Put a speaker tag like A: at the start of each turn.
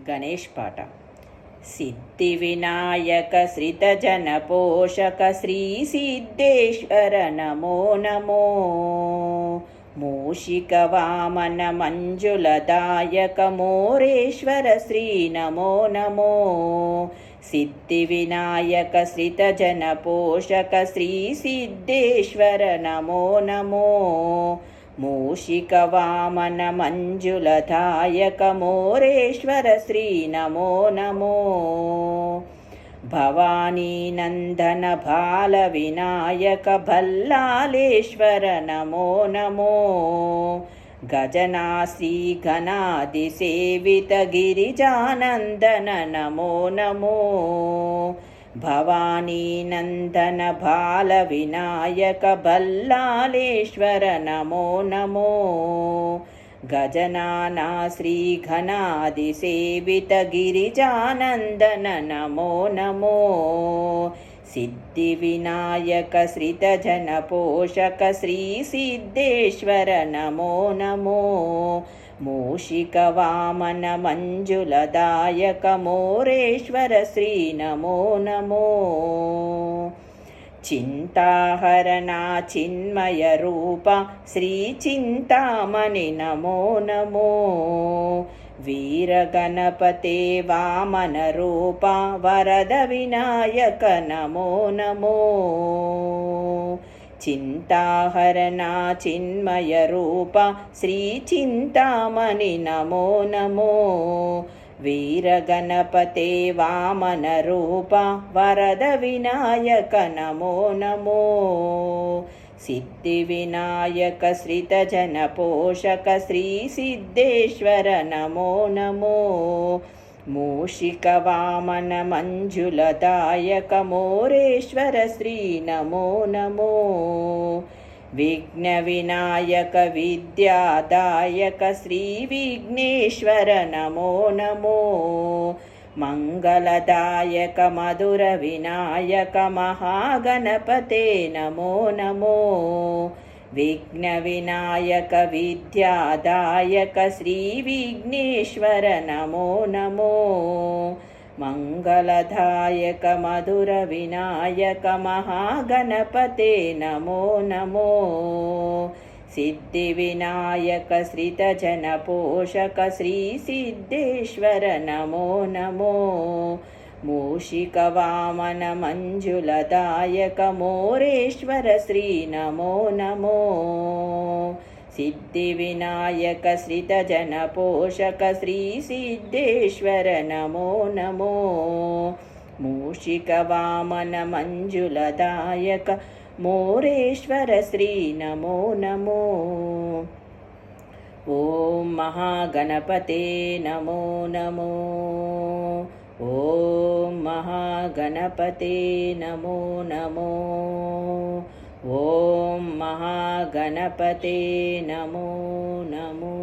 A: गणेश पाठ सिद्धिविनायक श्रितजनपोषक श्रीसिद्धेश्वर नमो। नमो मूषिकवामन मञ्जुलदायक मोरेश्वर श्री नमो नमो। सिद्धिविनायक श्रितजनपोषक श्रीसिद्धेश्वर नमो नमो मूषिकवामनमञ्जुलधायकमोरेश्वर श्री नमो नमो। भवानीनन्दनभालविनायक भल्लालेश्वर नमो नमो। गजनासीघनादिसेवितगिरिजानन्दन नमो नमो भवानीनन्दनभालविनायक भल्लालेश्वर नमो नमो। गजनाना श्रीघनादिसेवितगिरिजानन्दन नमो नमो। सिद्धिविनायक श्रीसिद्धेश्वर नमो नमो मूषिकवामनमञ्जुलदायक मोरेश्वर श्री नमो नमो। चिन्ताहरणा चिन्मयरूप श्रीचिन्तामणि नमो नमो। वीरगणपते वामनरूपा वरदविनायक नमो नमो चिन्ताहरणा चिन्मयरूप श्रीचिन्तामणि नमो नमो वीरगणपते वामनरूप वरदविनायक नमो नमो सिद्धिविनायक श्रितजनपोषक श्रीसिद्धेश्वर नमो नमो मूषिकवामनमञ्जुलदायक मोरेश्वर श्री नमो नमो। विघ्नविनायक विद्यादायक श्रीविघ्नेश्वर नमो नमो। मङ्गलदायक मधुरविनायक महागणपते नमो नमो विघ्नविनायक विद्यादायक श्रीविघ्नेश्वर नमो नमो। मङ्गलदायक मधुरविनायक महागणपते नमो नमो। सिद्धिविनायक श्रितजनपोषक श्रीसिद्धेश्वर नमो नमो मूषिकवामनमञ्जुलदायक मोरेश्वर श्री नमो नमो। सिद्धिविनायक श्रितजनपोषक श्रीसिद्धेश्वर नमो नमो। मूषिकवामनमञ्जुलदायक मोरेश्वर श्री नमो नमो। ॐ महागणपते नमो नमो। ॐ महागणपते नमो नमो। ॐ महागणपते नमो नमो